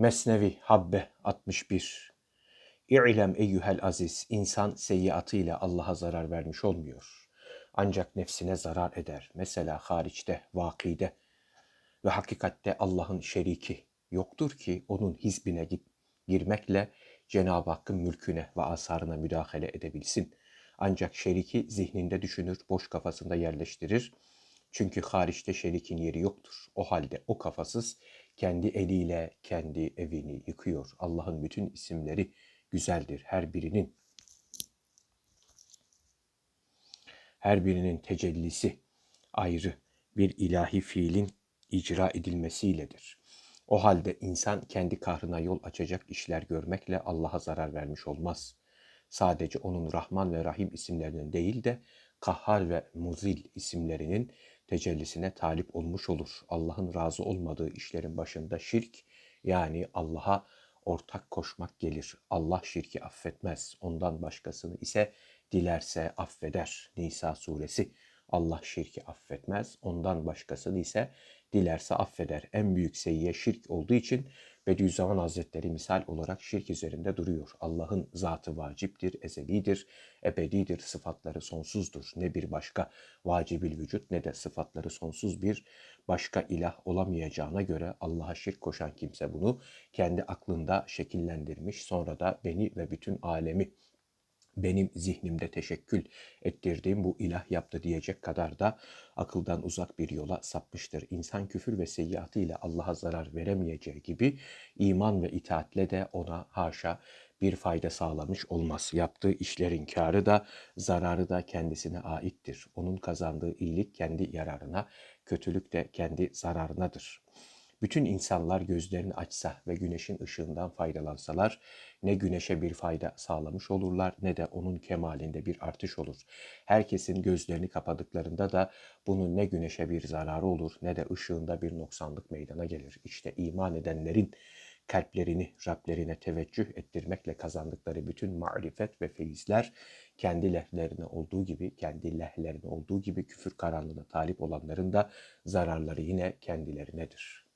Mesnevi Habbe 61 İ'lem eyyühel aziz, insan seyyiatıyla Allah'a zarar vermiş olmuyor. Ancak nefsine zarar eder. Mesela hariçte, vakide ve hakikatte Allah'ın şeriki yoktur ki onun hizbine git, girmekle Cenab-ı Hakk'ın mülküne ve asarına müdahale edebilsin. Ancak şeriki zihninde düşünür, boş kafasında yerleştirir. Çünkü hariçte şerikin yeri yoktur. O halde o kafasız kendi eliyle kendi evini yıkıyor. Allah'ın bütün isimleri güzeldir. Her birinin her birinin tecellisi ayrı bir ilahi fiilin icra edilmesiyledir. O halde insan kendi kahrına yol açacak işler görmekle Allah'a zarar vermiş olmaz. Sadece onun Rahman ve Rahim isimlerinin değil de Kahhar ve Muzil isimlerinin tecellisine talip olmuş olur. Allah'ın razı olmadığı işlerin başında şirk yani Allah'a ortak koşmak gelir. Allah şirki affetmez. Ondan başkasını ise dilerse affeder. Nisa suresi. Allah şirki affetmez. Ondan başkasını ise dilerse affeder. En büyük seyyiye şirk olduğu için Bediüzzaman Hazretleri misal olarak şirk üzerinde duruyor. Allah'ın zatı vaciptir, ezelidir, ebedidir, sıfatları sonsuzdur. Ne bir başka vacibil vücut ne de sıfatları sonsuz bir başka ilah olamayacağına göre Allah'a şirk koşan kimse bunu kendi aklında şekillendirmiş. Sonra da beni ve bütün alemi benim zihnimde teşekkül ettirdiğim bu ilah yaptı diyecek kadar da akıldan uzak bir yola sapmıştır. İnsan küfür ve seyyiatıyla Allah'a zarar veremeyeceği gibi iman ve itaatle de ona haşa bir fayda sağlamış olmaz. Yaptığı işlerin karı da zararı da kendisine aittir. Onun kazandığı iyilik kendi yararına, kötülük de kendi zararınadır. Bütün insanlar gözlerini açsa ve güneşin ışığından faydalansalar ne güneşe bir fayda sağlamış olurlar ne de onun kemalinde bir artış olur. Herkesin gözlerini kapadıklarında da bunun ne güneşe bir zararı olur ne de ışığında bir noksanlık meydana gelir. İşte iman edenlerin kalplerini Rablerine teveccüh ettirmekle kazandıkları bütün marifet ve feyizler kendi lehlerine olduğu gibi, kendi lehlerine olduğu gibi küfür karanlığına talip olanların da zararları yine kendilerinedir.